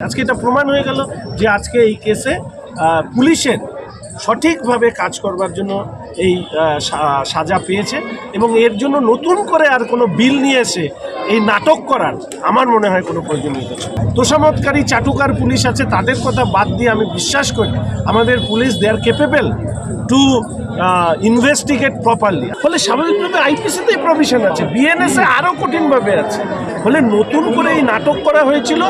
আজকে এটা প্রমাণ হয়ে গেল যে আজকে এই কেসে পুলিশের সঠিকভাবে কাজ করবার জন্য এই সাজা পেয়েছে এবং এর জন্য নতুন করে আর কোনো বিল নিয়ে এসে এই নাটক করার আমার মনে হয় কোনো প্রয়োজনীয়তা ছিল না। তোষামতকারী চাটুকার পুলিশ আছে, তাদের কথা বাদ দিয়ে আমি বিশ্বাস করি আমাদের police they are capable to investigate properly ফলে স্বাভাবিকভাবে আইপিসিতেই প্রভিশন আছে, বিএনএসে আরও কঠিনভাবে আছে। ফলে নতুন করে এই নাটক করা হয়েছিল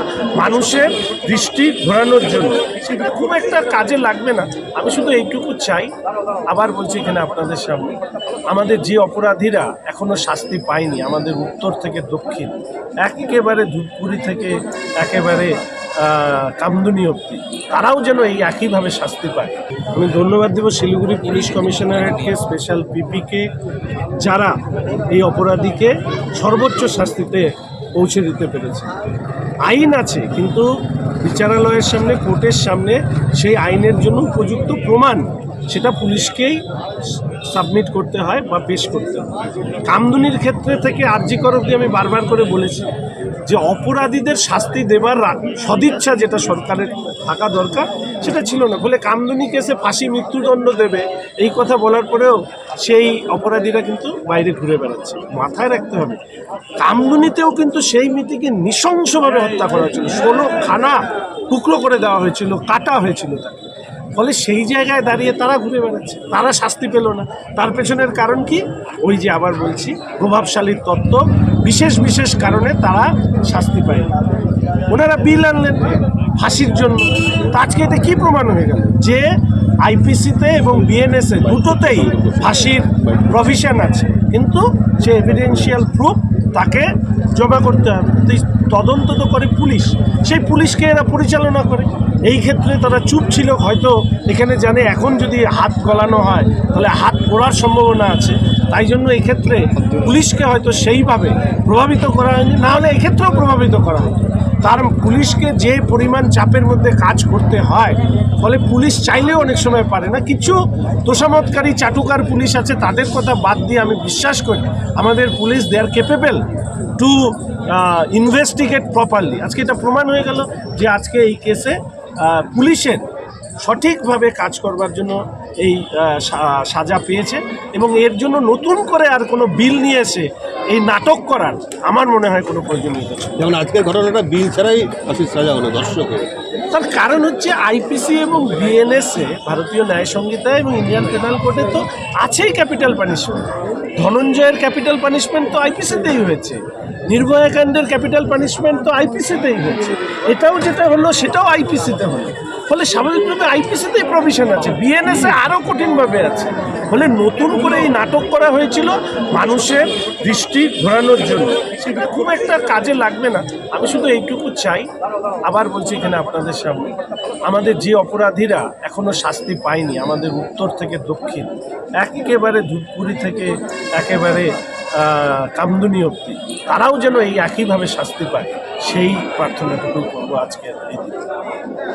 মানুষের দৃষ্টি ঘোরানোর জন্য। সেটা খুব একটা কাজে লাগবে না। আমি শুধু এইটুকু চাই, আবার বলছি এখানে আপনাদের সামনে, আমাদের যে অপরাধীরা এখনও শাস্তি পায়নি, আমাদের উত্তর থেকে দক্ষিণ, একেবারে ধূপগুড়ি থেকে একেবারে কামদুনি অব্দি তারাও যেন এই একইভাবে শাস্তি পায়। আমি ধন্যবাদ দেব শিলিগুড়ি পুলিশ কমিশনারেটকে স্পেশাল পিপিকে যারা এই অপরাধীকে সর্বোচ্চ শাস্তিতে পৌঁছে দিতে পেরেছে। আইন আছে, কিন্তু বিচারালয়ের সামনে, কোর্টের সামনে সেই আইনের জন্য উপযুক্ত প্রমাণ সেটা পুলিশকেই সাবমিট করতে হয় বা পেশ করতে হয়। কামদুনির ক্ষেত্রে থেকে আর্যিকর অবধি আমি বারবার করে বলেছি যে অপরাধীদের শাস্তি দেবার সদিচ্ছা যেটা সরকারের থাকা দরকার, সেটা ছিল না। ফলে কামদুনি কেসে ফাঁসি, মৃত্যুদণ্ড দেবে এই কথা বলার পরেও সেই অপরাধীরা কিন্তু বাইরে ঘুরে বেড়াচ্ছে। মাথায় রাখতে হবে, কামদুনিতেও কিন্তু সেই মিতিকে নৃশংসভাবে হত্যা করা হয়েছিল। ষোলো খানা টুকরো করে দেওয়া হয়েছিল, কাটা হয়েছিল তাকে। ফলে সেই জায়গায় দাঁড়িয়ে তারা ঘুরে বেড়াচ্ছে। তারা শাস্তি পেল না। তার পেছনের কারণ কি? ওই যে আবার বলছি প্রভাবশালীর তত্ত্ব, বিশেষ বিশেষ কারণে তারা শাস্তি পায় না। ওনারা বিল আনলেন ফাঁসির জন্য। আজকে এতে কী প্রমাণ হয়ে গেল? যে আইপিসিতে এবং বিএনএসে দুটোতেই ফাঁসির প্রভিশন আছে। কিন্তু সে এভিডেন্সিয়াল প্রুফ তাকে জমা করতে হবে। তদন্ত তো করে পুলিশ। সেই পুলিশকে এরা পরিচালনা করে। এই ক্ষেত্রে তারা চুপ ছিল। হয়তো এখানে জানে এখন যদি হাত গলানো হয়, তাহলে হাত পড়ার সম্ভাবনা আছে। তাই জন্য এই ক্ষেত্রে পুলিশকে হয়তো সেইভাবে প্রভাবিত করা হয়নি। নাহলে এক্ষেত্রেও প্রভাবিত করা হতো। তার পুলিশকে যে পরিমাণ চাপের মধ্যে কাজ করতে হয়, ফলে পুলিশ চাইলেও অনেক সময় পারে না। কিছু তোষামতকারী চাটুকার পুলিশ আছে, তাদের কথা বাদ দিয়ে আমি বিশ্বাস করি, আমাদের police they are capable to investigate properly আজকে এটা প্রমাণ হয়ে গেল যে আজকে এই কেসে পুলিশের সঠিকভাবে কাজ করবার জন্য এই সাজা পেয়েছে এবং এর জন্য নতুন করে আর কোনো বিল নিয়ে এসে এই নাটক করার আমার মনে হয় কোনো প্রয়োজনীয়তা। যেমন আজকের ঘটনাটা বিল ছাড়াই ফাঁসির সাজা হলো দর্শকের তার কারণ হচ্ছে আইপিসি এবং বিএনএসএ ভারতীয় ন্যায় সংহিতা এবং ইন্ডিয়ান পেনাল কোডে তো আছেই ক্যাপিটাল পানিশমেন্ট। ধনঞ্জয়ের ক্যাপিটাল পানিশমেন্ট তো আইপিসিতেই হয়েছে। নির্ভয়া কাণ্ডের ক্যাপিটাল পানিশমেন্ট তো আইপিসিতেই হয়েছে। এটাও যেটা হলো সেটাও আইপিসিতে হলো। ফলে স্বাভাবিকভাবে আইপিসিতেই প্রভিশন আছে বিএনএসএ আরও কঠিনভাবে আছে। ফলে নতুন করে এই নাটক করা হয়েছিল মানুষের দৃষ্টি ঘোরানোর জন্য। সেটা খুব একটা কাজে লাগবে না। আমি শুধু এইটুকু চাই, আবার বলছি এখানে আপনাদের সামনে, আমাদের যে অপরাধীরা এখনও শাস্তি পায়নি, আমাদের উত্তর থেকে দক্ষিণ, একেবারে ধূপগুড়ি থেকে একেবারে কামদুনি অব্দি তারাও যেন এই একইভাবে শাস্তি পায়, সেই প্রার্থনাটুকু করব আজকের এই